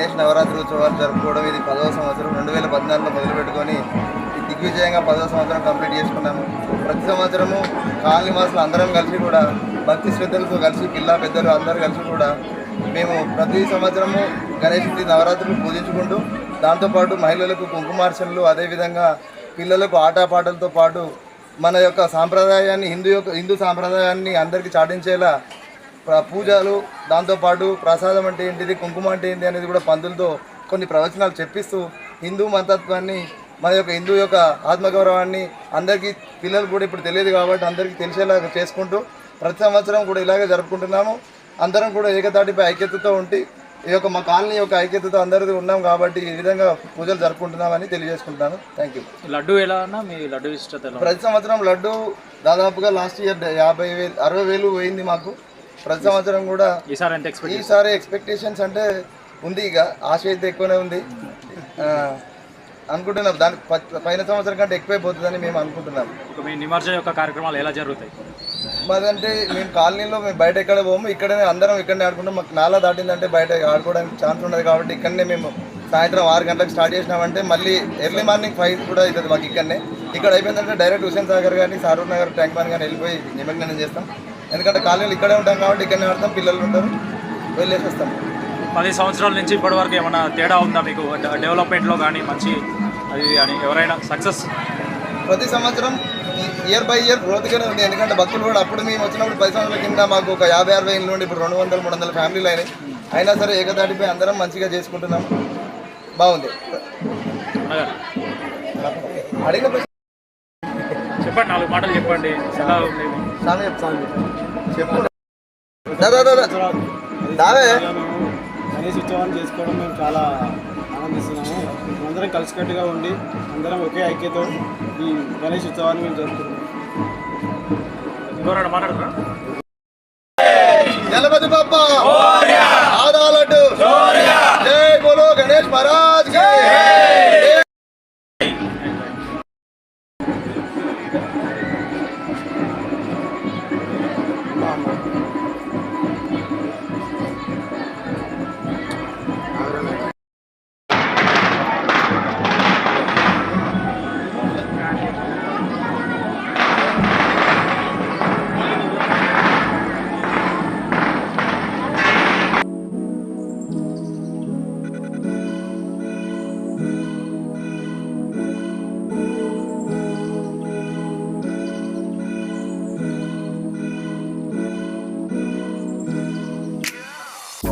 గణేష్ నవరాత్రి ఉత్సవాలు జరుపుకోవడం. ఇది పదవ సంవత్సరం. రెండు వేల పద్నాలుగులో మొదలుపెట్టుకొని దిగ్విజయంగా పదవ సంవత్సరం కంప్లీట్ చేసుకున్నాము. ప్రతి సంవత్సరము కాలనీ వాసులు అందరం కలిసి కూడా భక్తి శ్రద్ధలతో కలిసి పిల్ల పెద్దలు అందరూ కలిసి కూడా మేము ప్రతి సంవత్సరము గణేషుడి నవరాత్రులు పూజించుకుంటూ దాంతోపాటు మహిళలకు కుంకుమార్చనలు అదేవిధంగా పిల్లలకు ఆటపాటలతో పాటు మన యొక్క సాంప్రదాయాన్ని హిందూ యొక్క హిందూ సాంప్రదాయాన్ని అందరికీ చాటించేలా పూజలు దాంతోపాటు ప్రసాదం అంటే ఏంటిది కుంకుమ అంటే ఏంటి అనేది కూడా పంతులతో కొన్ని ప్రవచనాలు చెప్పిస్తూ హిందూ మతత్వాన్ని మన యొక్క హిందూ యొక్క ఆత్మగౌరవాన్ని అందరికీ పిల్లలు కూడా ఇప్పుడు తెలియదు కాబట్టి అందరికీ తెలిసేలా చేసుకుంటూ ప్రతి సంవత్సరం కూడా ఇలాగే జరుపుకుంటున్నాము. అందరం కూడా ఏకతాటిపై ఐక్యతతో ఉండి ఈ యొక్క మా కాలనీ యొక్క ఐక్యతతో అందరిది ఉన్నాం కాబట్టి ఈ విధంగా పూజలు జరుపుకుంటున్నామని తెలియజేసుకుంటాను థ్యాంక్ యూ లడ్డు ఎలా అన్నా మీ లడ్డు ఇష్టత ప్రతి సంవత్సరం లడ్డు దాదాపుగా లాస్ట్ ఇయర్ యాభై వేలు అరవై వేలు పోయింది మాకు. ప్రతి సంవత్సరం కూడా ఈసారి ఎక్స్పెక్టేషన్స్ అంటే ఉంది ఇక. ఆశ అయితే ఎక్కువనే ఉంది. అనుకుంటున్నాం. దాని పైన సంవత్సరం కంటే ఎక్కువైపోతుందని మేము అనుకుంటున్నాం. మీ నిమజ్జన యొక్క కార్యక్రమాలు ఎలా జరుగుతాయి? మాదంటే మేము కాలనీలో మేము బయట ఎక్కడ పోము ఇక్కడనే అందరం ఇక్కడనే ఆడుకుంటాం. మాకు నాలా దాటిందంటే బయట ఆడుకోవడానికి ఛాన్స్ ఉండదు కాబట్టి ఇక్కడనే మేము సాయంత్రం ఆరు గంటలకు స్టార్ట్ చేసినామంటే మళ్ళీ ఎర్లీ మార్నింగ్ ఫైవ్ కూడా అవుతుంది మాకు ఇక్కడనే. ఇక్కడ అయిపోయిందంటే డైరెక్ట్ హుసేన్ సాగర్ కానీ సారూర్ నగర్ ట్యాంక్ బండ్ కానీ వెళ్ళిపోయి నిమజ్జనం చేస్తాం. ఎందుకంటే కాలనీలు ఇక్కడే ఉంటాం కాబట్టి ఇక్కడనే ఆడతాం పిల్లలు ఉంటారు. వెళ్ళేసి వస్తాం పది సంవత్సరాల నుంచి ఇప్పటి వరకు ఏమైనా తేడా ఉందా మీకు? డెవలప్మెంట్లో కానీ మంచి అది కానీ ఎవరైనా సక్సెస్? ప్రతి సంవత్సరం ఇయర్ బై ఇయర్ గ్రోత్గానే ఉంది. ఎందుకంటే భక్తులు కూడా అప్పుడు మేము వచ్చినప్పుడు పది సంవత్సరాల కింద మాకు ఒక యాభై అరవై ఇల్లు నుండి ఇప్పుడు రెండు వందలు మూడు వందల ఫ్యామిలీలు అయినాయి. అయినా సరే ఏకదాటిపై అందరం మంచిగా చేసుకుంటున్నాం. బాగుంది. అడిగిన చెప్పండి నాలుగు మాటలు చెప్పండి. ఎలా ఉంది? చెప్పు, సామె చెప్పు. చెప్పు దా, దా, దా, దా. దావే గణేష్ ఉత్సవాన్ని చేసుకోవడం మేము చాలా ఆనందిస్తున్నాము అందరం కలిసికట్టుగా ఉండి అందరం ఒకే ఐక్యతో ఈ గణేష్ ఉత్సవాన్ని మేము జరుపుకుంటున్నాం ఇంకోరైనా మాట్లాడుతున్నా